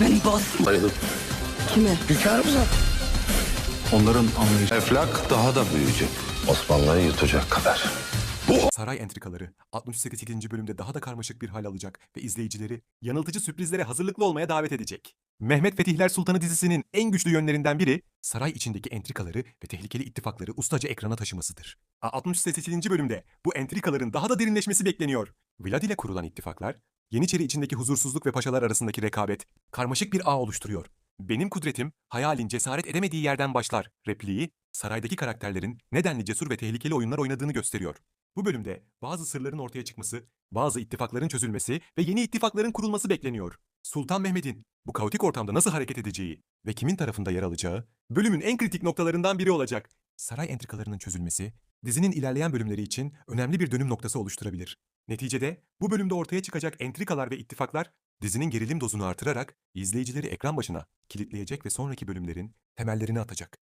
Beni bas. Sayılır. Kime? Hünkârımıza. Onların anlayışı Eflak daha da büyüyecek. Osmanlı'yı yutacak kadar. Saray entrikaları 68. bölümde daha da karmaşık bir hal alacak ve izleyicileri yanıltıcı sürprizlere hazırlıklı olmaya davet edecek. Mehmet Fetihler Sultanı dizisinin en güçlü yönlerinden biri saray içindeki entrikaları ve tehlikeli ittifakları ustaca ekrana taşımasıdır. A- 68. bölümde bu entrikaların daha da derinleşmesi bekleniyor. Vlad ile kurulan ittifaklar, Yeniçeri içindeki huzursuzluk ve paşalar arasındaki rekabet karmaşık bir ağ oluşturuyor. Benim kudretim hayalin cesaret edemediği yerden başlar repliği saraydaki karakterlerin nedenli cesur ve tehlikeli oyunlar oynadığını gösteriyor. Bu bölümde bazı sırların ortaya çıkması, bazı ittifakların çözülmesi ve yeni ittifakların kurulması bekleniyor. Sultan Mehmet'in bu kaotik ortamda nasıl hareket edeceği ve kimin tarafında yer alacağı bölümün en kritik noktalarından biri olacak. Saray entrikalarının çözülmesi, dizinin ilerleyen bölümleri için önemli bir dönüm noktası oluşturabilir. Neticede bu bölümde ortaya çıkacak entrikalar ve ittifaklar dizinin gerilim dozunu artırarak izleyicileri ekran başına kilitleyecek ve sonraki bölümlerin temellerini atacak.